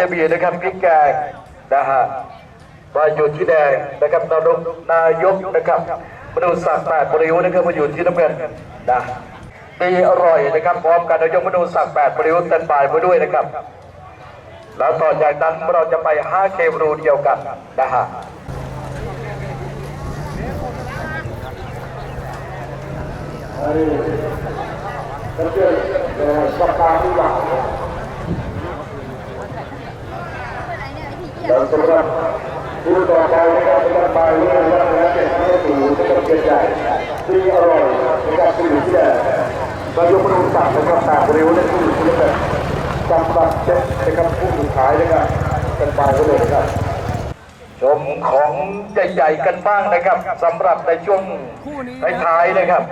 จะมีนะครับพริกแกงนะฮะมาอยู่ที่แดงนะครับนายกนายกนะครับมาดูสักดิ์แปดบริวนะครับมาอยู่ที่น้ำเงินนะดีอร่อยนะครับพร้อมกันนายกมาดูสักดิ์แปดบริวเต็นบายมาด้วยนะครับ แล้วต่อจากนั้นเราจะไป5เคมรูเดียวกันนะฮะ นะครับดูต่อไปนะครับกาอไปนี่นะเป็นข้าวสูตรนะครับเกลือใจที่อร่อยนะครับที่อยู่ที่แดนายกประมุขตักนะครับตากเร็วและผู้ถือแบบจำบัตรเช็คในะครับผู้ถือขายนะครับเป็นไปก็เลยครับชมของใหญ่ๆกันบ้างนะครับสำหรับในช่วงใท้ายนะครับ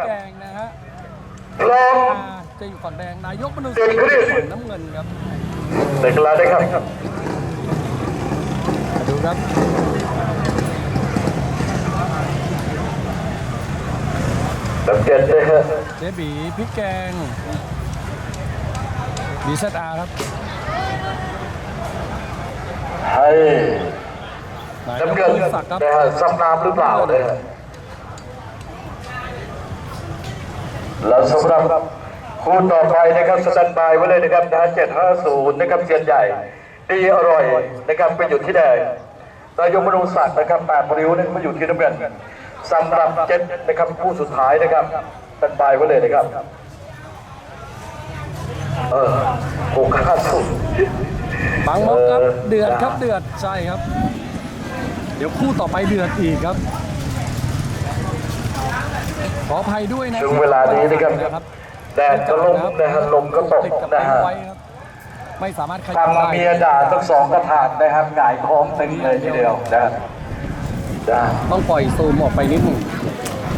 ลองจะอยู่ฝั่งแดงนายกมนุษย์เด็กเรียนน้ำเงินครับเด็กลาได้ครับ ครับ สังเกตเลยฮะเจบีพริกแกงดีเซตอาครับให้นายกน้ำมเงินนุษย์ศักดิ์ครับนะฮะซับน้ำหรือเปล่าเนี่ยแล้วสำหรับคู่ต่อไปนะครับสแตนบายไว้เลยนะครับนะเจ็ดห้าศูนย์นะครับเซียนใหญ่ ดีอร่อยนะครับไปอยู่ที่แดง นายกมนุศักดิ์นะครับแปดบริวนะครับมาอยู่ที่น้ำเงินสำหรับเจ็ดนะครับคู่สุดท้ายนะครับสแตนบายไว้เลยนะครับ เออหกห้าศูนย์บางมดครับเออเดือดครับเดือดใช่ครับ เดี๋ยวคู่ต่อไปเดือดอีกครับ ขออภัยด้วยนะถึงเวลานี้นะครับนะครับแดดก็ลมนะฮะลมก็ตกติดกับนะแบงฮะค์ ไว้ครับไม่สามารถขยับทำมาได้เมียด่าทั้งสองกระถางนะครับหงายท้องตึงเลยทีเดียวนะนะต้องปล่อยซูมออกไปนิดหนึ่ง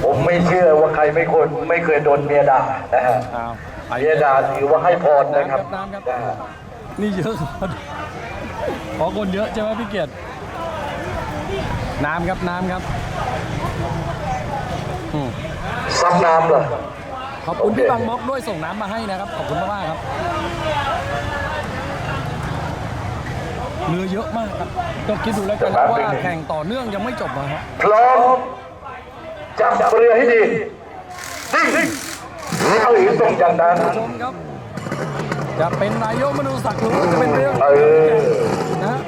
ผมไม่เชื่อว่าใครไม่คนไม่เคยโดนเมียด่านะฮะอ้าวไปเมียด่าถือว่าให้พรนะครับน้ำครับนะฮะนี่เยอะครับขอคนเยอะใช่ไหมพี่เกียรติน้ำครับน้ำครับอืมซับน้ำเหรอขอบคุณโอเคพี่บางม็อกด้วยส่งน้ำมาให้นะครับ ขอบคุณมากๆครับ เรือเยอะมากครับก็คิดดูแล้วกันนะว่าแข่งต่อเนื่องยังไม่จบนะครับพร้อมจับเรือให้ดีนิ่งเอาอีกตรงอย่างนั้นชมครับ จะเป็นนายกมนุษย์ศักดิ์หรือว่าจะเป็นเรื่องเออนะฮะ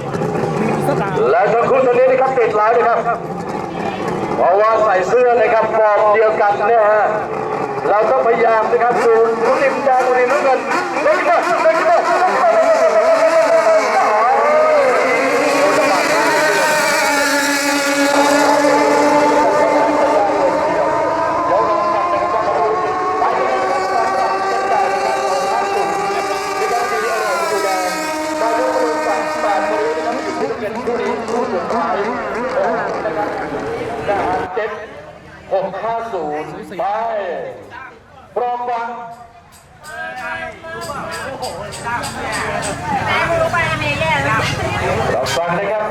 มีสตาร์และทั้งคู่ตอนนี้นะครับติดไลน์นะครับเพราะว่าใส่เสื้อนะครับฟอร์มเดียวกันเนี่ยฮะเราต้องพยายามนะครับสูงทุนิมแดงทุนิมน้ำเงินเล็กมาเล็กม จ็ดหกห้าศูนย์ไปพร้อมวัน ไปอเมริกาแล้ว เราฟังนะครับ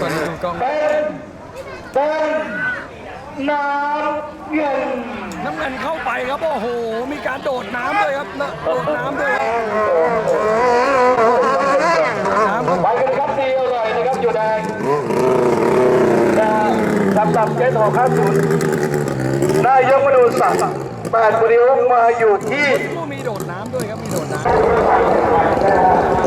ตอนนี้ดูกล้อง เป็น เป็นน้ำเย็นน้ำเงินเข้าไปครับโอ้โห มีการโดดน้ำด้วยครับนะโดดน้ำด้วยครับน้ำไปกันครับดีอร่อยนะครับอยู่แดงนะสำหรับเจ็ดหกห้าศูนย์นายกมาดูสักดิ์แปดบริวมาอยู่ที่ ผู้มีโดดน้ำด้วยครับมีโดดน้ำ